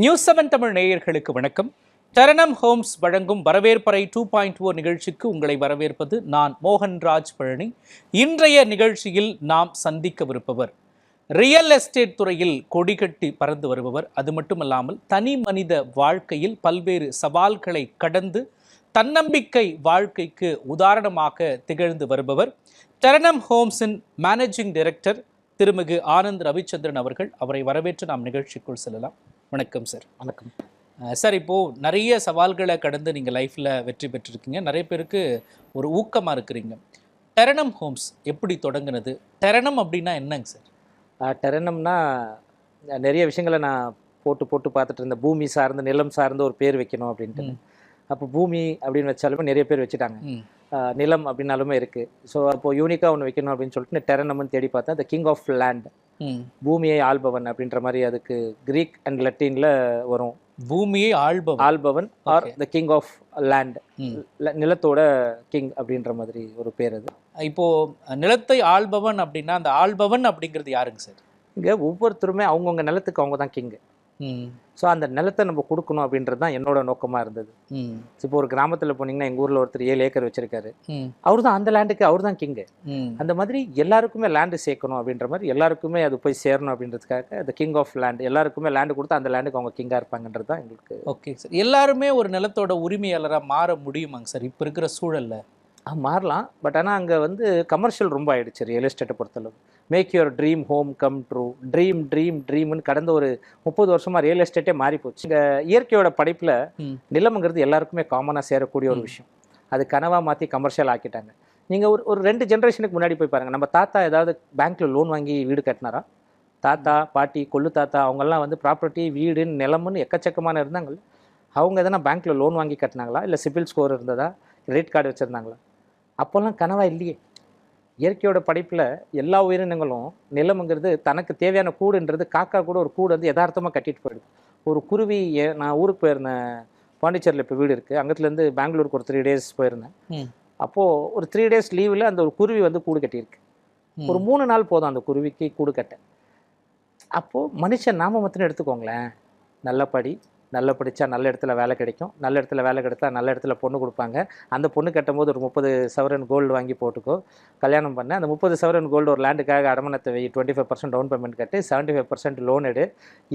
News seven Tamil நேயர்களுக்கு வணக்கம். தரணம் Holmes வழங்கும் வரவேற்பறை டூ பாயிண்ட் ஓ நிகழ்ச்சிக்கு உங்களை வரவேற்பது நான் மோகன்ராஜ் பழனி. இன்றைய நிகழ்ச்சியில் நாம் சந்திக்கவிருப்பவர் ரியல் எஸ்டேட் துறையில் கொடிகட்டி பறந்து வருபவர். அது மட்டுமல்லாமல் தனி மனித வாழ்க்கையில் பல்வேறு சவால்களை கடந்து தன்னம்பிக்கை வாழ்க்கைக்கு உதாரணமாக திகழ்ந்து வருபவர் தரணம் ஹோம்ஸின் மேனேஜிங் டைரக்டர் திருமிகு ஆனந்த் ரவிச்சந்திரன் அவர்கள். அவரை வரவேற்று நாம் நிகழ்ச்சிக்குள் செல்லலாம். வணக்கம் சார் வணக்கம். சார் இப்போது நிறைய சவால்களை கடந்து நீங்கள் லைஃப்பில் வெற்றி பெற்றிருக்கீங்க. நிறைய பேருக்கு ஒரு ஊக்கமாக இருக்கிறீங்க. டெரணம் ஹோம்ஸ் எப்படி தொடங்குனது? டெரணம் அப்படின்னா என்னங்க சார் டெரனம்னா நிறைய விஷயங்களை நான் போட்டு போட்டு பார்த்துட்டு இருந்தேன். பூமி சார்ந்து நிலம் சார்ந்து ஒரு பேர் வைக்கணும் அப்படின்ட்டு. அப்போ பூமி அப்படின்னு வச்சாலுமே நிறைய பேர் வச்சுட்டாங்க. நிலம் அப்படின்னாலுமே இருக்குது ஸோ அப்போ யூனிக்காக ஒன்று வைக்கணும் அப்படின்னு சொல்லிட்டு டெரனம்னு தேடி பார்த்தேன். த கிங் ஆஃப் லேண்ட் பூமியை ஆள்பவன் அப்படின்ற மாதிரி அதுக்கு கிரீக் அண்ட் லத்தீனில் வரும். பூமியை ஆள்பவர் ஆள்பவன் R. The king of land. நிலத்தோட king அப்படின்ற மாதிரி ஒரு பேர் அது. இப்போது நிலத்தை ஆள்பவன் அப்படின்னா அந்த ஆள்பவன் அப்படிங்கிறது யாருங்க சார்? இங்கே ஒவ்வொருத்தருமே அவங்கவுங்க நிலத்துக்கு அவங்க தான் கிங்கு ஸோ அந்த நிலத்தை நம்ம கொடுக்கணும் அப்படின்றது தான் என்னோட நோக்கமாக இருந்தது. இப்போ ஒரு கிராமத்தில் போனீங்கன்னா எங்கள் ஊரில் ஒருத்தர் ஏழு ஏக்கர் வச்சிருக்காரு. அவர் தான் அந்த லேண்டுக்கு அவர் தான் கிங்கு அந்த மாதிரி எல்லாருக்குமே லேண்டு சேர்க்கணும் அப்படின்ற மாதிரி எல்லாருக்குமே அது போய் சேரணும் அப்படின்றதுக்காக the கிங் ஆஃப் லேண்ட் எல்லாருக்குமே லேண்டு கொடுத்து அந்த லேண்டுக்கு அவங்க கிங்காக இருப்பாங்கன்றது தான் எங்களுக்கு ஓகே சார் எல்லாருமே ஒரு நிலத்தோட உரிமையாளராக மாற முடியுமாங்க சார் இப்போ இருக்கிற சூழல்ல. மாறலாம். பட் ஆனால் அங்கே வந்து கமர்ஷியல் ரொம்ப ஆயிடுச்சு ரியல் எஸ்டேட்டை பொறுத்தளவு. Make your dream home come true dream dream ட்ரீம்னு கடந்த ஒரு முப்பது வருஷமாக ரியல் எஸ்டேட்டே மாறி போச்சு இங்கே இயற்கையோட படைப்பில். நிலம்ங்கிறது எல்லாருக்குமே காமனாக சேரக்கூடிய ஒரு. விஷயம். அது கனவாக மாற்றி கமர்ஷியல் ஆக்கிட்டாங்க. நீங்கள் ஒரு ஒரு ரெண்டு ஜென்ரேஷனுக்கு முன்னாடி போய் பாருங்கள் நம்ம தாத்தா ஏதாவது பேங்க்கில் லோன் வாங்கி வீடு கட்டினாரா? தாத்தா பாட்டி கொள்ளு தாத்தா அவங்கெல்லாம் வந்து ப்ராப்பர்ட்டி வீடு நிலம்னு எக்கச்சக்கமான இருந்தாங்கல்ல. அவங்க எதனா பேங்க்கில் லோன் வாங்கி கட்டினாங்களா? இல்லை சிபில் ஸ்கோர் இருந்ததா? கிரெடிட் கார்டு வச்சுருந்தாங்களா? அப்போல்லாம் கனவா இல்லையே. இயற்கையோட படைப்பில் எல்லா உயிரினங்களும் நிலம்ங்கிறது தனக்கு தேவையான கூடுன்றது காக்கா கூட ஒரு கூடு வந்து யதார்த்தமாக கட்டிட்டு போயிடுது. ஒரு குருவி நான் ஊருக்கு போயிருந்தேன். பாண்டிச்சேரியில் இப்போ வீடு இருக்குது அங்கத்துலேருந்து பெங்களூருக்கு ஒரு த்ரீ டேஸ் போயிருந்தேன். அப்போது ஒரு த்ரீ டேஸ் லீவில் அந்த ஒரு குருவி வந்து கூடு கட்டியிருக்கு. ஒரு மூணு நாள் போதும் அந்த குருவிக்கு கூடு கட்ட. அப்போது மனுஷன் நாம மட்டும் எடுத்துக்கோங்களேன். நல்ல படி நல்ல படித்தா நல்ல இடத்துல வேலை கிடைக்கும். நல்ல இடத்துல வேலை கிடைத்தா நல்ல இடத்துல பொண்ணு கொடுப்பாங்க. அந்த பொண்ணு கட்டும்போது ஒரு முப்பது சவரன் கோல்டு வாங்கி போட்டுக்கோ. கல்யாணம் பண்ண. அந்த முப்பது சவரன் கோல்டு ஒரு லேண்டுக்காக அடமானத்தை வை. Twenty five percent down payment கட்டு செவன்ட்டி ஃபைவ் பர்சன்ட் லோன் எடு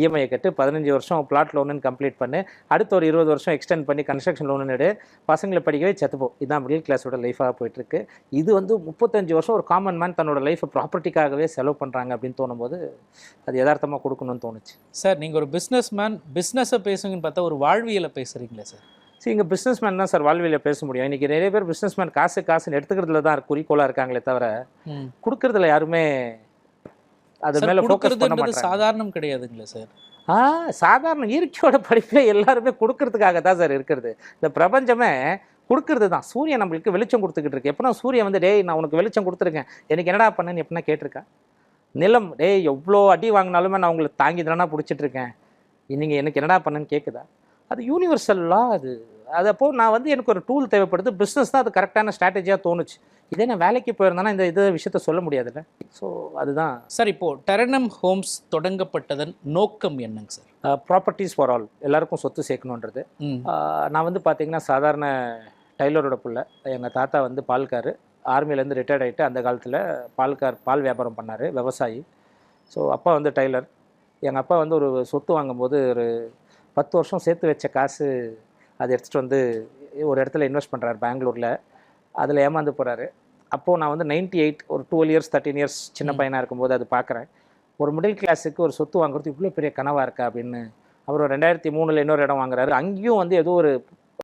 இஎம்ஐ கட்டு. பதினஞ்சு வருஷம் பிளாட் லோனுன்னு கம்ப்ளீட் பண்ணு. அடுத்த ஒரு இருபது வருஷம் எக்ஸ்டெண்ட் பண்ணி கன்ஸ்ட்ரக்ஷன் லோன் எடு. பசங்களை படிக்கவே செத்துப்போம் இதுதான் மிடில் கிளாஸோட லைஃபாக போயிட்டுருக்கு. இது வந்து முப்பத்தஞ்சு வருஷம் ஒரு காமன் மேன் தன்னோட லைஃப்பை ப்ராப்பர்ட்டிக்காகவே செலவு பண்ணுறாங்க அப்படின்னு தோணும்போது அது யதார்த்தமாக கொடுக்கணும்னு தோணுச்சு. சார் நீங்கள் ஒரு பிஸ்னஸ் மேன் பிஸ்னஸை பேசுங்கன்னு பார்த்தா ஒரு வாழ்வியலை பேசுகிறீங்களே சார்? சரி இங்கே பிஸ்னஸ் மேன் தான் சார் வாழ்வியில் பேச முடியும். இன்றைக்கி நிறைய பேர் பிஸ்னஸ் மேன் காசு காசுன்னு எடுத்துக்கிறதுல தான் குறிக்கோளாக இருக்காங்களே தவிர கொடுக்கறதுல யாருமே அது மேலே ஃபோக்கஸ் பண்ண மாட்டாங்க சாதாரணம் கிடையாதுங்களே சார்? ஆ சாதாரண இயற்கையோட படிப்பில் எல்லாருமே கொடுக்கறதுக்காக தான் சார் இருக்கிறது. இந்த பிரபஞ்சமே கொடுக்கறது தான். சூரியன் நம்மளுக்கு வெளிச்சம் கொடுத்துக்கிட்டு இருக்கு. எப்போ சூரியன் வந்து டேய் நான் உனக்கு வெளிச்சம் கொடுத்துருக்கேன். எனக்கு என்னடா பண்ணேன்னு எப்படின்னா கேட்டிருக்கா? நிலம் டேய் எவ்வளோ அடி வாங்கினாலுமே நான் உங்களை தாங்கி தானே பிடிச்சிட்டு இருக்கேன். நீங்கள் எனக்கு என்னடா பண்ணேன்னு கேட்குதா அது யூனிவர்சல்லாம் அது. அது அப்போ நான் வந்து எனக்கு ஒரு டூல் தேவைப்படுது. பிஸ்னஸ் தான் அது கரெக்டான ஸ்ட்ராட்டஜியாக தோணுச்சு. இதே நான் வேலைக்கு போயிருந்தேன்னா இந்த இது விஷயத்த சொல்ல முடியாதுல்ல. ஸோ அதுதான். சார் இப்போ டெரனம் ஹோம்ஸ் தொடங்கப்பட்டதன் நோக்கம் என்னங்க சார் ப்ராப்பர்ட்டிஸ் ஃபார் ஆல் எல்லாருக்கும் சொத்து சேர்க்கணுன்றது. நான் வந்து பார்த்தீங்கன்னா சாதாரண டைலரோட பிள்ளை. எங்கள் தாத்தா வந்து பால்கார் ஆர்மிலேருந்து ரிட்டையர்ட் ஆகிட்டு அந்த காலத்தில் பால்கார் பால் வியாபாரம் பண்ணார் விவசாயி. ஸோ அப்பா வந்து டைலர் எங்கள் அப்பா வந்து ஒரு சொத்து வாங்கும்போது ஒரு பத்து வருஷம் சேர்த்து வச்ச காசு அதை எடுத்துகிட்டு வந்து ஒரு இடத்துல இன்வெஸ்ட் பண்ணுறாரு பெங்களூரில். அதில் ஏமாந்து போகிறாரு அப்போது நான் வந்து 98 எயிட் ஒரு டுவெல் இயர்ஸ் தேர்ட்டின் இயர்ஸ் சின்ன. பையனாக இருக்கும்போது அது பார்க்குறேன் ஒரு மிடில் கிளாஸுக்கு ஒரு சொத்து வாங்குறது இவ்வளோ பெரிய கனவாக இருக்கா அப்படின்னு. அப்புறம் ரெண்டாயிரத்தி மூணில் இன்னொரு இடம் வாங்குறாரு. அங்கேயும் வந்து ஏதோ ஒரு